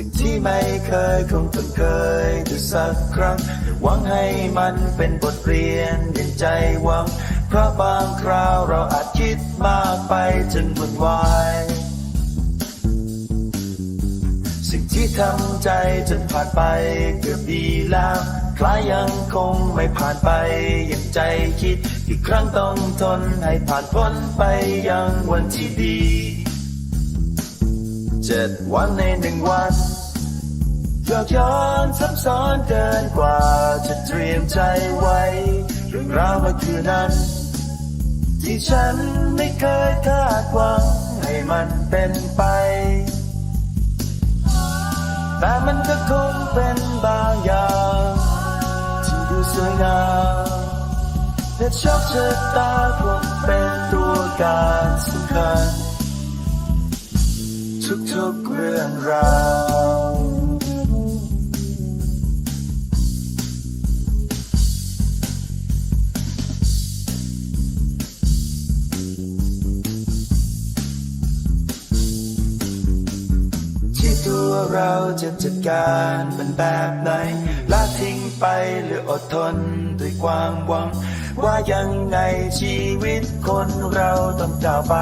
สิ่งที่ไม่เคยคงต้องเคยดูสักครั้ง หวังให้มันเป็นบทเรียนย็นใจหวัง เพราะบางคราวเราอาจคิดมากไปจนวุ่นวาย สิ่งที่ทำใจจนผ่านไปเกือบดีแล้วคล้ายยังคงไม่ผ่านไปอย่างใจคิด อีกครั้งต้องทนให้ผ่านพ้นไปยังวันที่ดี เจ็ดวันในหนึ่งวันยอกย้อนซับซ้อนเกินกว่าจะเตรียมใจไว้เรื่องราวเมื่อคืนนั้น ที่ฉันไม่เคยคาดหวังให้มันเป็นไป แต่มันก็คงเป็นบางอย่างที่ดูสวยงามและโชคชะตาคงเป็นตัวการสำคัญ ทุกๆเรื่องราวที่ตัวเราจะจัดการมันแบบไหนละทิ้งไปหรืออดทนด้วยความหวัง ว่ายังไงชีวิตคนเราต้องก้าวไป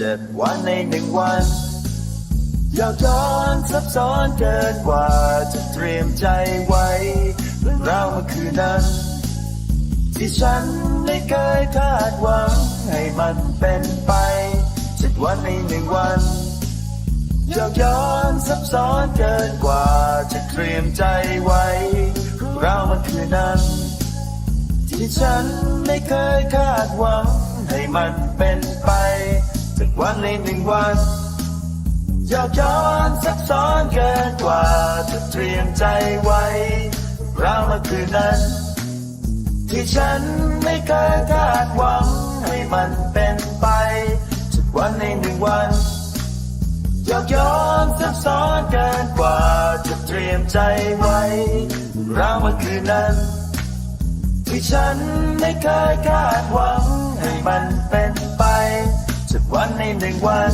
เจ็ดวันในหนึ่งวันอยากย้อนซับซ้อนเกินกว่าจะเตรียมใจไว้เรื่องราวเมื่อคืนนั้น ที่ฉันไม่เคยคาดหวังให้มันเป็นไปเจ็ดวันในหนึ่งวันอยากย้อนซับซ้อนเกินกว่าจะเตรียมใจไว้เรื่องราวเมื่อคืนนั้น ที่ฉันไม่เคยคาดหวังให้มันเป็นไป วันในหนึ่งวันยากย้อนซับซ้อนเกินกว่าจะเตรียมใจไว้เรามื่อคืนนั้น ที่ฉันไม่เคยคาดหวังให้มันเป็นไปสักวันในหนึ่งวันยากย้อนซับซ้อนเกินกว่าจะเตรียมใจไว้เรามื่อคืนนั้น ที่ฉันไม่เคยคาดหวังให้มันเป็น สักวันในหนึ่งวัน